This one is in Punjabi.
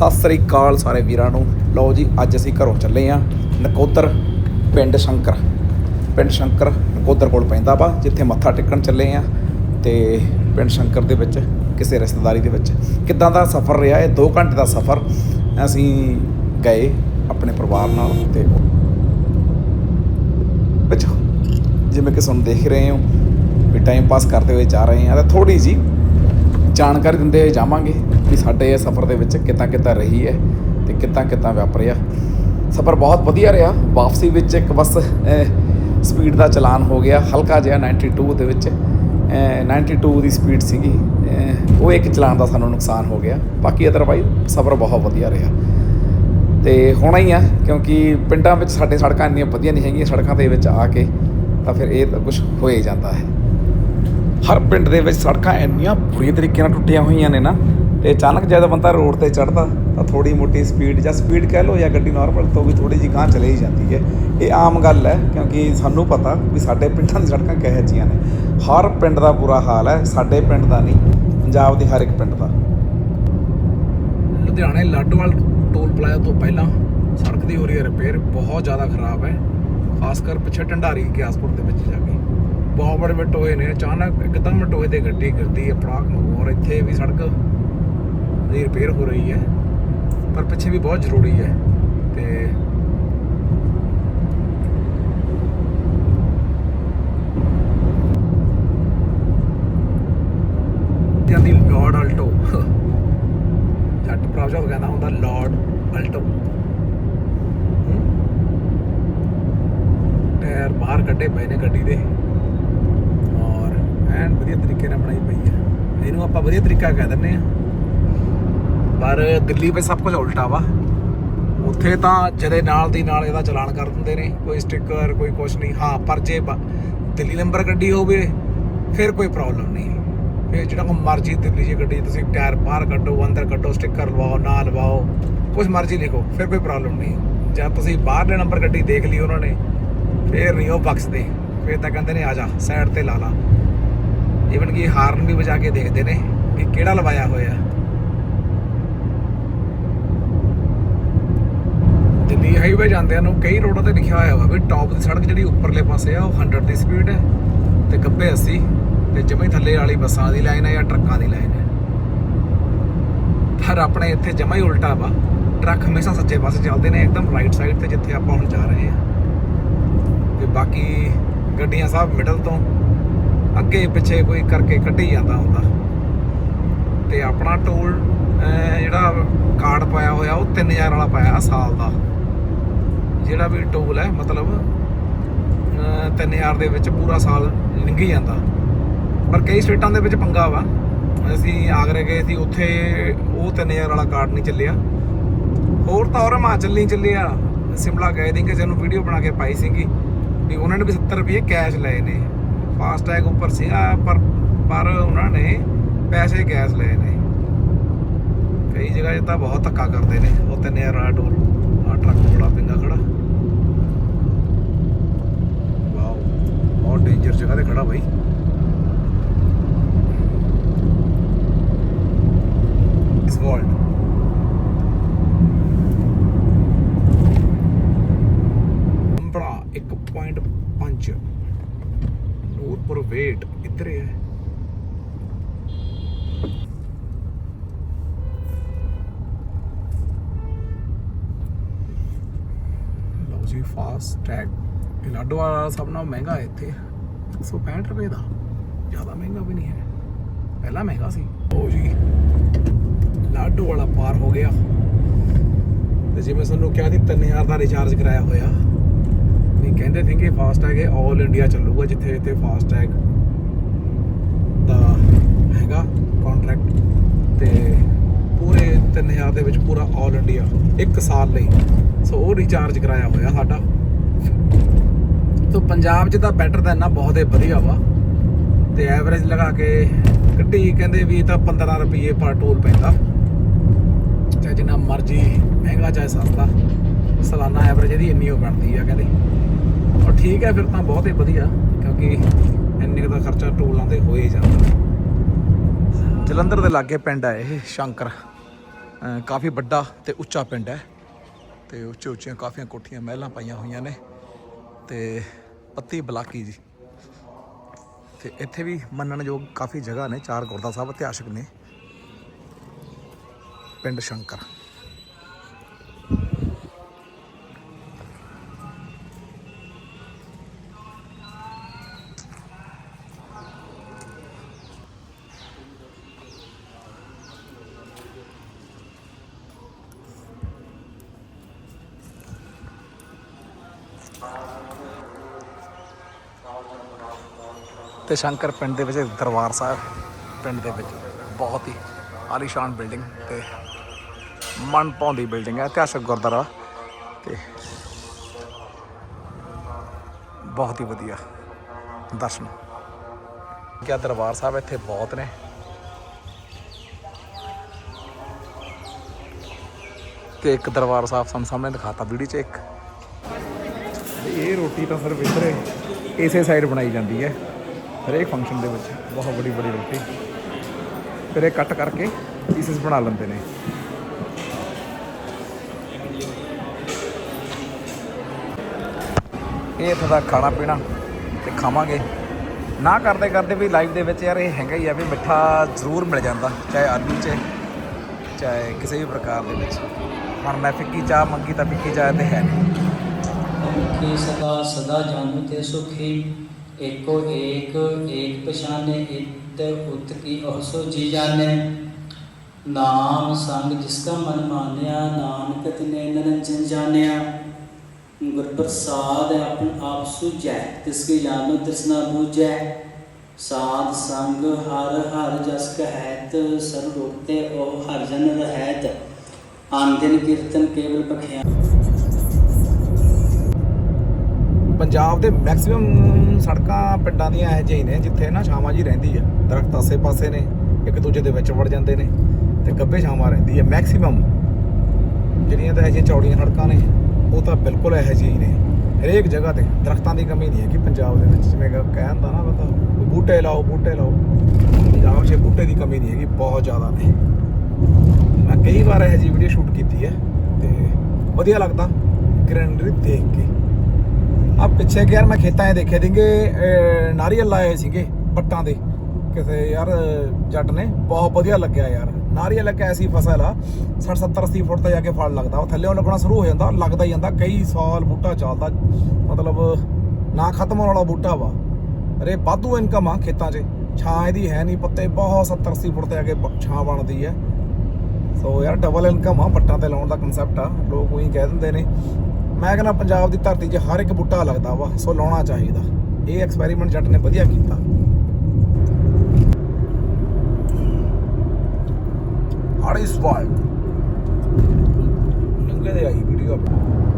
ਸਤਿ ਸ੍ਰੀ ਅਕਾਲ ਸਾਰੇ ਵੀਰਾਂ ਨੂੰ। ਲਓ ਜੀ, ਅੱਜ ਅਸੀਂ ਘਰੋਂ ਚੱਲੇ ਆ ਨਕੋਦਰ ਪਿੰਡ ਸ਼ੰਕਰ। ਪਿੰਡ ਸ਼ੰਕਰ ਨਕੋਦਰ ਕੋਲ ਪੈਂਦਾ ਵਾ, ਜਿੱਥੇ ਮੱਥਾ ਟੇਕਣ ਚੱਲੇ ਆ ਤੇ ਪਿੰਡ ਸ਼ੰਕਰ ਦੇ ਵਿੱਚ, ਕਿਸੇ ਰਿਸ਼ਤੇਦਾਰੀ ਦੇ ਵਿੱਚ। ਕਿੱਦਾਂ ਦਾ ਸਫ਼ਰ ਰਿਹਾ? ਇਹ 2 ਘੰਟੇ ਦਾ ਸਫ਼ਰ। ਅਸੀਂ ਗਏ ਆਪਣੇ ਪਰਿਵਾਰ ਨਾਲ ਤੇ ਵਿੱਚ ਜਿਵੇਂ ਕਿ ਤੁਹਾਨੂੰ ਦੇਖ ਰਹੇ ਹੋ ਵੀ ਟਾਈਮ ਪਾਸ ਕਰਦੇ ਹੋਏ ਜਾ ਰਹੇ ਹਾਂ ਤਾਂ ਥੋੜੀ ਜੀ ਜਾਣਕਾਰੀ ਦਿੰਦੇ ਜਾਵਾਂਗੇ ਵੀ ਸਾਡੇ ਇਹ ਸਫ਼ਰ ਦੇ ਵਿੱਚ ਕਿੱਦਾਂ ਕਿੱਦਾਂ ਰਹੀ ਹੈ ਤੇ ਕਿੱਦਾਂ ਕਿੱਦਾਂ ਵਾਪਰਿਆ ਸਫ਼ਰ ਬਹੁਤ ਵਧੀਆ ਰਿਹਾ। ਵਾਪਸੀ ਵਿੱਚ ਇੱਕ ਬਸ ਸਪੀਡ ਦਾ ਚਲਾਨ ਹੋ ਗਿਆ। ਹਲਕਾ ਜਿਹਾ 92 ਦੇ ਵਿੱਚ, ਅਹ 92 ਦੀ ਸਪੀਡ ਸੀਗੀ। ਉਹ ਇੱਕ ਚਲਾਨ ਦਾ ਸਾਨੂੰ ਨੁਕਸਾਨ ਹੋ ਗਿਆ। ਬਾਕੀ ਅਦਰਵਾਈਜ਼ ਸਫ਼ਰ ਬਹੁਤ ਵਧੀਆ ਰਿਹਾ। ਤੇ ਹੋਣਾ ਹੀ ਆ, ਕਿਉਂਕਿ ਪਿੰਡਾਂ ਵਿੱਚ ਸਾਡੇ ਸੜਕਾਂ ਇੰਨੀਆਂ ਵਧੀਆ ਨਹੀਂ ਹੈਗੀਆਂ। ਸੜਕਾਂ ਦੇ ਵਿੱਚ ਆ ਕੇ ਤਾਂ ਫਿਰ ਇਹ ਤਾਂ ਕੁਝ ਹੋ ਹੀ ਜਾਂਦਾ ਹੈ। ਹਰ ਪਿੰਡ ਦੇ ਵਿੱਚ ਸੜਕਾਂ ਇੰਨੀਆਂ ਬੁਰੀ ਤਰੀਕੇ ਨਾਲ ਟੁੱਟੀਆਂ ਹੋਈਆਂ ਨੇ ਨਾ, ਤੇ ਅਚਾਨਕ ਜਦ ਬੰਦਾ ਰੋਡ ਤੇ ਚੜਦਾ ਤਾਂ ਥੋੜੀ ਮੋਟੀ ਸਪੀਡ ਜਾਂ ਸਪੀਡ ਕਹਿ ਲਓ ਜਾਂ ਗੱਡੀ ਨਾਰਮਲ ਤੋਂ ਵੀ ਥੋੜੀ ਜਿਹੀ ਗਾਂਹ ਚਲੇ ਹੀ ਜਾਂਦੀ ਹੈ। ਇਹ ਆਮ ਗੱਲ ਹੈ, ਕਿਉਂਕਿ ਸਾਨੂੰ ਪਤਾ ਵੀ ਸਾਡੇ ਪਿੰਡਾਂ ਦੀ ਸੜਕਾਂ ਕਿਹੋ ਜਿਹੀਆਂ ਨੇ। ਹਰ ਪਿੰਡ ਦਾ ਬੁਰਾ ਹਾਲ ਹੈ, ਸਾਡੇ ਪਿੰਡ ਦਾ ਨਹੀਂ, ਪੰਜਾਬ ਦੇ ਹਰ ਇੱਕ ਪਿੰਡ ਦਾ। ਲੁਧਿਆਣੇ ਲਾਡੋਵਾਲ ਟੋਲ ਪਲਾਜ਼ਾ ਤੋਂ ਪਹਿਲਾਂ ਸੜਕ ਦੀ ਹੋ ਰਹੀ ਹੈ ਰਿਪੇਅਰ ਬਹੁਤ ਜ਼ਿਆਦਾ ਖਰਾਬ ਹੈ, ਖਾਸ ਕਰ ਪਿੱਛੇ ਢੰਡਾਰੀ, ਗਿਆਸਪੁਰ ਦੇ ਵਿੱਚ ਜਾ ਕੇ। ਬਹੁਤ ਬੜੇ ਬੜੇ ਟੋਏ ਨੇ, ਅਚਾਨਕ ਇੱਕਦਮ ਟੋਏ ਤੇ ਗੱਡੀ ਗਿਰਦੀ ਹੈ ਪੜਾਕ ਨੂੰ ਔਰ ਇੱਥੇ ਵੀ ਸੜਕ ਦੀ ਰਿਪੇਅਰ ਹੋ ਰਹੀ ਹੈ, ਪਰ ਪਿੱਛੇ ਵੀ ਬਹੁਤ ਜ਼ਰੂਰੀ ਹੈ ਤੇ ਜਾਂਦੀ ਲਾਰਡ ਅਲਟੋ ਜੱਟ ਪ੍ਰਾਜਾ ਕਹਿੰਦਾ ਹੁੰਦਾ ਲਾਰਡ ਅਲਟੋ ਟਾਇਰ ਬਾਹਰ ਕੱਢੇ ਪਏ ਨੇ ਗੱਡੀ ਦੇ। ਐਨ ਵਧੀਆ ਤਰੀਕੇ ਨਾਲ ਬਣਾਈ ਪਈ ਹੈ। ਇਹਨੂੰ ਆਪਾਂ ਵਧੀਆ ਤਰੀਕਾ ਕਹਿ ਦਿੰਦੇ ਆ ਪਰ ਦਿੱਲੀ ਵਿੱਚ ਸਭ ਕੁਝ ਉਲਟਾ ਵਾ। ਉੱਥੇ ਤਾਂ ਜਦੇ ਨਾਲ ਦੀ ਨਾਲ ਇਹਦਾ ਚਲਾਨ ਕਰ ਦਿੰਦੇ ਨੇ। ਕੋਈ ਸਟicker ਕੋਈ ਕੁਝ ਨਹੀਂ। ਹਾਂ, ਪਰ ਜੇ ਦਿੱਲੀ ਨੰਬਰ ਗੱਡੀ ਹੋਵੇ, ਫਿਰ ਕੋਈ ਪ੍ਰੋਬਲਮ ਨਹੀਂ। ਫਿਰ ਜਿਹੜਾ ਕੋ ਮਰਜ਼ੀ ਦਿੱਲੀ 'ਚ ਗੱਡੀ ਤੁਸੀਂ ਟਾਇਰ ਬਾਹਰ ਕੱਢੋ, ਅੰਦਰ ਕੱਢੋ ਸਟicker ਲਵਾਓ ਨਾ ਲਵਾਓ ਕੁਝ ਮਰਜ਼ੀ ਲਿਖੋ, ਫਿਰ ਕੋਈ ਪ੍ਰੋਬਲਮ ਨਹੀਂ। ਜਾਂ ਤੁਸੀਂ ਬਾਹਰਲੇ ਨੰਬਰ ਗੱਡੀ ਦੇਖ ਲਈ ਉਹਨਾਂ ਨੇ, ਫਿਰ ਨਹੀਂ ਉਹ ਬਖਸ਼ਦੇ। ਫਿਰ ਤਾਂ ਕਹਿੰਦੇ ਨੇ, ਆ ਜਾ ਸਾਈਡ ਤੇ ਲਾ ਲਾ। ਇਵਨ ਕਿ ਹਾਰਨ ਵੀ ਵਜਾ ਕੇ ਦੇਖਦੇ ਨੇ ਕਿ ਕਿਹੜਾ ਲਵਾਇਆ ਹੋਇਆ। ਦਿੱਲੀ ਹਾਈਵੇ ਜਾਂਦਿਆਂ ਨੂੰ ਕਈ ਰੋਡਾਂ ਤੇ ਲਿਖਿਆ ਹੋਇਆ ਵਾ ਵੀ ਟੌਪ ਦੀ ਸੜਕ ਜਿਹੜੀ ਉੱਪਰਲੇ ਪਾਸੇ ਆ, ਉਹ 100 ਦੀ ਸਪੀਡ ਹੈ ਤੇ ਗੱਬੇ 80 ਤੇ ਜਮੇ ਥੱਲੇ ਵਾਲੀ ਬੱਸਾਂ ਦੀ ਲਾਈਨ ਹੈ ਜਾਂ ਟਰੱਕਾਂ ਦੀ ਲਾਈਨ ਹੈ। ਪਰ ਆਪਣੇ ਇੱਥੇ ਜਮਾ ਹੀ ਉਲਟਾ ਵਾ, ਟਰੱਕ ਹਮੇਸ਼ਾ ਸੱਜੇ ਪਾਸੇ ਚੱਲਦੇ ਨੇ, ਇੱਕਦਮ ਰਾਈਟ ਸਾਈਡ ਤੇ ਜਿੱਥੇ ਆਪਾਂ ਹੁਣ ਜਾ ਰਹੇ ਹਾਂ। ਤੇ ਬਾਕੀ ਗੱਡੀਆਂ ਸਭ ਮਿਡਲ ਤੋਂ ਅੱਗੇ ਪਿੱਛੇ ਕੋਈ ਕਰਕੇ ਕੱਢੀ ਜਾਂਦਾ ਹੁੰਦਾ। ਤੇ ਆਪਣਾ ਟੋਲ ਜਿਹੜਾ ਕਾਰਡ ਪਾਇਆ ਹੋਇਆ ਉਹ 3000 ਵਾਲਾ ਪਾਇਆ ਸਾਲ ਦਾ। ਜਿਹੜਾ ਵੀ ਟੋਲ ਹੈ ਮਤਲਬ ਅਹ, 3000 ਦੇ ਵਿੱਚ ਪੂਰਾ ਸਾਲ ਲੰਘੀ ਜਾਂਦਾ। ਪਰ ਕਈ ਸਟੇਟਾਂ ਦੇ ਵਿੱਚ ਪੰਗਾ ਵਾ। ਅਸੀਂ ਆਗਰੇ ਗਏ ਸੀ ਉੱਥੇ ਉਹ 3000 ਵਾਲਾ ਕਾਰਡ ਨਹੀਂ ਚੱਲਿਆ। ਹੋਰ ਤਾਂ ਹੋਰ ਹਿਮਾਚਲ ਨਹੀਂ ਚੱਲਿਆ। ਸਿਮਲਾ ਗਏ ਦੀ ਕਿ ਜਿਹਨੂੰ ਵੀਡੀਓ ਬਣਾ ਕੇ ਪਾਈ ਸੀਗੀ। ਵੀ ਉਹਨਾਂ ਨੇ ਵੀ 70 ਰੁਪਏ ਕੈਸ਼ ਲਏ ਨੇ। ਫਾਸਟੈਗ ਉੱਪਰ ਸੀਗਾ ਪਰ ਪਰ ਉਹਨਾਂ ਨੇ ਪੈਸੇ ਕੈਸ਼ ਲਏ ਨੇ। ਕਈ ਜਗ੍ਹਾ 'ਤੇ ਤਾਂ ਬਹੁਤ ਧੱਕਾ ਕਰਦੇ ਨੇ। ਉਹ 3000 ਵਾਲਾ ਟੋਲ ਆ ਟਰੱਕ ਬੜਾ ਪਿੰਗਾ ਖੜਾ। ਵਾਓ, ਬਹੁਤ ਡੇਂਜਰ ਜਗ੍ਹਾ ਤੇ ਖੜਾ ਬਾਈ ਇਸ ਵਰਲਡ ਅੰਬਰਾ 1.5 ਨੂਰਪੁਰ ਵੇਟ ਇੱਧਰ ਹੀ ਹੈ ਲਓ ਫਾਸਟ ਟੈਗ ਇਹ ਲਾਡੋ ਵਾਲਾ ਸਭ ਨਾਲੋਂ ਮਹਿੰਗਾ ਹੈ ਇੱਥੇ 165 ਰੁਪਏ ਦਾ। ਜ਼ਿਆਦਾ ਮਹਿੰਗਾ ਵੀ ਨਹੀਂ ਹੈ। ਪਹਿਲਾਂ ਮਹਿੰਗਾ ਸੀ। ਲਓ ਜੀ। ਲਾਡੋ ਵਾਲਾ ਪਾਰ ਹੋ ਗਿਆ। ਤੇ ਜਿਵੇਂ ਸਾਨੂੰ ਕਿਹਾ ਸੀ 3000 ਦਾ ਰਿਚਾਰਜ ਕਰਾਇਆ ਹੋਇਆ। ਨਹੀਂ ਕਹਿੰਦੇ ਸੀ ਕਿ ਫਾਸਟ ਟੈਗ ਇਹ 올 ਇੰਡੀਆ ਚੱਲੂਗਾ, ਜਿੱਥੇ ਇੱਥੇ ਫਾਸਟ ਟੈਗ ਦਾ ਹੈਗਾ ਕੰਟਰੈਕਟ ਤੇ ਪੂਰੇ 3000 ਦੇ ਵਿੱਚ ਪੂਰਾ 올 ਇੰਡੀਆ ਇੱਕ ਸਾਲ ਲਈ। ਸੋ ਉਹ ਰੀਚਾਰਜ ਕਰਾਇਆ ਹੋਇਆ ਸਾਡਾ। ਤੋ ਪੰਜਾਬ 'ਚ ਤਾਂ ਬੈਟਰ ਤਾਂ ਇੰਨਾ ਬਹੁਤ ਹੀ ਵਧੀਆ ਵਾ। ਤੇ ਐਵਰੇਜ ਲਗਾ ਕੇ ਗੱਡੀ ਕਹਿੰਦੇ ਵੀ ਤਾਂ 15 ਰੁਪਏ ਪਰ ਟੋਲ ਪੈਂਦਾ। ਚਾਹੇ ਜਿੰਨਾ ਮਰਜ਼ੀ ਮਹਿੰਗਾ ਚਾਹੇ ਸਸਤਾ। ਸਾਲਾਨਾ ਐਵਰੇਜ ਇਹਦੀ ਇੰਨੀ ਹੋ ਬਣਦੀ ਆ ਕਹਿੰਦੇ। ਔਰ ਠੀਕ ਹੈ ਫਿਰ ਤਾਂ ਬਹੁਤ ਹੀ ਵਧੀਆ, ਕਿਉਂਕਿ ਇੰਨੇ ਕੁ ਦਾ ਖਰਚਾ ਟੋਲਾਂ ਤੇ ਹੋ ਹੀ ਜਾਂਦਾ। ਜਲੰਧਰ ਦੇ ਲਾਗੇ ਪਿੰਡ ਹੈ ਇਹ, ਸ਼ੰਕਰ। ਕਾਫੀ ਵੱਡਾ ਤੇ ਉੱਚਾ ਪਿੰਡ ਹੈ ਤੇ ਉੱਚੇ ਉੱਚੀਆਂ ਕਾਫੀਆਂ ਕੋਠੀਆਂ ਮਹਿਲਾਂ ਪਾਈਆਂ ਹੋਈਆਂ ਨੇ ਤੇ ਪੱਤੀ ਬਲਾਕੀ ਜੀ। ਤੇ ਇੱਥੇ ਵੀ ਮੰਨਣਯੋਗ ਕਾਫੀ ਜਗ੍ਹਾ ਨੇ, ਚਾਰ ਗੁਰਦਾ ਸਾਹਿਬ ਇਤਿਹਾਸਕ ਨੇ। ਪਿੰਡ ਸ਼ੰਕਰ। ਤੇ ਸ਼ੰਕਰ ਪਿੰਡ ਦੇ ਵਿੱਚ, ਦਰਬਾਰ ਸਾਹਿਬ ਪਿੰਡ ਦੇ ਵਿੱਚ ਬਹੁਤ ਹੀ ਆਲੀਸ਼ਾਨ ਬਿਲਡਿੰਗ ਤੇ ਮਨ ਪਾਉਂਦੀ ਬਿਲਡਿੰਗ ਹੈ, ਇਤਿਹਾਸਕ ਗੁਰਦੁਆਰਾ ਤੇ ਬਹੁਤ ਹੀ ਵਧੀਆ ਦਰਸ਼ਨ। ਕਿਆ ਦਰਬਾਰ ਸਾਹਿਬ ਇੱਥੇ ਬਹੁਤ ਨੇ। ਤੇ ਇੱਕ ਦਰਬਾਰ ਸਾਹਿਬ ਸਾਨੂੰ ਸਾਹਮਣੇ ਦਿਖਾਤਾ, ਵੀਡੀਓ 'ਚ ਇੱਕ ਇਹ ਰੋਟੀ ਤਾਂ ਸਿਰਫ ਇੱਧਰ ਇਸੇ ਸਾਈਡ ਬਣਾਈ ਜਾਂਦੀ ਹੈ। ਹਰੇਕ ਫੰਕਸ਼ਨ ਦੇ ਵਿੱਚ ਬਹੁਤ ਬੜੀ ਬੜੀ ਰੋਟੀ। ਫਿਰ ਇਹ ਕੱਟ ਕਰਕੇ ਪੀਸਸ ਬਣਾ ਲੈਂਦੇ ਨੇ। ਇਹ ਇੱਥੇ ਦਾ ਖਾਣਾ ਪੀਣਾ ਤੇ ਖਾਵਾਂਗੇ। ਨਾ ਕਰਦੇ ਕਰਦੇ ਵੀ ਲਾਈਫ ਦੇ ਵਿੱਚ ਯਾਰ ਇਹ ਹੈਗਾ ਹੀ ਆ ਵੀ ਮਿੱਠਾ ਜ਼ਰੂਰ ਮਿਲ ਜਾਂਦਾ, ਚਾਹੇ ਆਲੂ 'ਚ, ਚਾਹੇ ਕਿਸੇ ਵੀ ਪ੍ਰਕਾਰ ਦੇ ਵਿੱਚ। ਹੁਣ ਮੈਂ ਫਿੱਕੀ ਚਾਹ ਮੰਗੀ ਤਾਂ ਫਿੱਕੀ ਚਾਹ ਤੇ ਹੈ ਨਹੀਂ। ਮੁਖੀ ਸਦਾ ਸਦਾ ਜਾਨੂ ਤੇ ਸੁਖੀ। ਏਕੋ ਏਕ ਏਕ ਪਛਾਨੇ, ਇਤ ਉਤ ਕੀ ਅਹਸੋ ਜੀ ਜਾਣੇ। ਨਾਮ ਸੰਗ ਜਿਸ ਕਾ ਮਨ ਮਾਨਿਆ, ਨਾਨਕ ਤਿਨੇ ਨਿਰੰਜਨ ਜਾਣਿਆ। ਗੁਰ ਪ੍ਰਸਾਦ ਆਪਨ ਆਪ ਸੁਜੈ ਤਿਸ ਕੇ ਜਾਨੋ ਤ੍ਰਿਸ਼ਨਾ ਬੂਝੈ। ਸਾਧ ਸੰਗ ਹਰ ਹਰ ਜਸ ਕਹੈਤ ਸਰਬ ਉਹ ਹਰ ਜਨ ਰਹਿਤ। ਆਨ ਦਿਨ ਕੀਰਤਨ ਕੇਵਲ ਬਖਿਆ ਪੰਜਾਬ ਦੇ ਮੈਕਸਿਮਮ ਸੜਕਾਂ ਪਿੰਡਾਂ ਦੀਆਂ ਇਹੋ ਜਿਹੀਆਂ ਨੇ, ਜਿੱਥੇ ਨਾ ਛਾਵਾਂ ਜੀ ਰਹਿੰਦੀ ਹੈ ਦਰਖਤ ਆਸੇ-ਪਾਸੇ ਨੇ, ਇੱਕ ਦੂਜੇ ਦੇ ਵਿੱਚ ਵੜ ਜਾਂਦੇ ਨੇ ਤੇ ਗੱਬੇ ਛਾਵਾਂ ਰਹਿੰਦੀ ਹੈ ਮੈਕਸਿਮਮ ਜਿਹੜੀਆਂ ਤਾਂ ਇਹੋ ਜਿਹੀਆਂ ਚੌੜੀਆਂ ਸੜਕਾਂ ਨੇ, ਉਹ ਤਾਂ ਬਿਲਕੁਲ ਇਹੋ ਜਿਹੀਆਂ ਹੀ ਨੇ। ਹਰੇਕ ਜਗ੍ਹਾ ਤੇ ਦਰਖਤਾਂ ਦੀ ਕਮੀ ਨਹੀਂ ਹੈ ਕਿ ਪੰਜਾਬ ਦੇ ਵਿੱਚ, ਜਿਵੇਂ ਕਿ ਕਹਿੰਦਾ ਨਾ ਬੰਦਾ ਬੂਟੇ ਲਾਓ ਬੂਟੇ ਲਾਓ। ਪੰਜਾਬ 'ਚ ਬੂਟੇ ਦੀ ਕਮੀ ਨਹੀਂ ਹੈਗੀ, ਬਹੁਤ ਜ਼ਿਆਦਾ ਨੇ। ਮੈਂ ਕਈ ਵਾਰ ਇਹੋ ਜਿਹੀ ਵੀਡੀਓ ਸ਼ੂਟ ਕੀਤੀ ਹੈ ਤੇ ਵਧੀਆ ਲੱਗਦਾ ਗ੍ਰੈਂਡਰੀ ਦੇਖ ਕੇ। ਆ ਪਿੱਛੇ ਕਿ ਯਾਰ ਮੈਂ ਖੇਤਾਂ 'ਚ ਦੇਖੇ ਦਿੰਗੇ ਨਾਰੀਅਲ ਲਾਏ ਹੋਏ ਸੀਗੇ ਪੱਟਾਂ ਦੇ। ਕਿਸੇ ਯਾਰ ਜੱਟ ਨੇ, ਬਹੁਤ ਵਧੀਆ ਲੱਗਿਆ ਯਾਰ। ਨਾਰੀਅਲ ਇੱਕ ਐਸੀ ਫਸਲ ਆ 60 70 80 ਫੁੱਟ ਤੇ ਜਾ ਕੇ ਫਲ ਲੱਗਦਾ। ਉਹ ਥੱਲੇੋਂ ਲੱਗਣਾ ਸ਼ੁਰੂ ਹੋ ਜਾਂਦਾ, ਲੱਗਦਾ ਹੀ ਜਾਂਦਾ। ਕਈ ਸਾਲ ਬੂਟਾ ਚੱਲਦਾ, ਮਤਲਬ ਨਾ ਖਤਮ ਹੋਣ ਵਾਲਾ ਬੂਟਾ ਵਾ। ਅਰੇ ਵਾਧੂ ਇਨਕਮ ਆ ਖੇਤਾਂ 'ਚ। ਛਾਂ ਇਹਦੀ ਹੈ ਨਹੀਂ, ਪੱਤੇ ਬਹੁਤ 70 80 ਫੁੱਟ ਤੇ ਆ ਕੇ ਛਾਂ ਬਣਦੀ ਹੈ। ਸੋ ਯਾਰ ਡਬਲ ਇਨਕਮ ਆ ਪੱਟਾਂ ਤੇ ਲਾਉਣ ਦਾ ਕਨਸੈਪਟ ਆ। ਲੋਕ ਉਹੀ ਕਹਿ ਦਿੰਦੇ ਨੇ। ਮੈਂ ਕਹਿੰਦਾ ਪੰਜਾਬ ਦੀ ਧਰਤੀ 'ਚ ਹਰ ਇੱਕ ਬੂਟਾ ਲੱਗਦਾ ਵਾ, ਸੋ ਲਾਉਣਾ ਚਾਹੀਦਾ। ਇਹ ਐਕਸਪੈਰੀਮੈਂਟ ਜੱਟ ਨੇ ਵਧੀਆ ਕੀਤਾ। ਹਾੜੀ ਸਵਾਲ ਨੰਗੇ ਦੇ ਆਈ ਵੀਡੀਓ ਆਪਣੀ।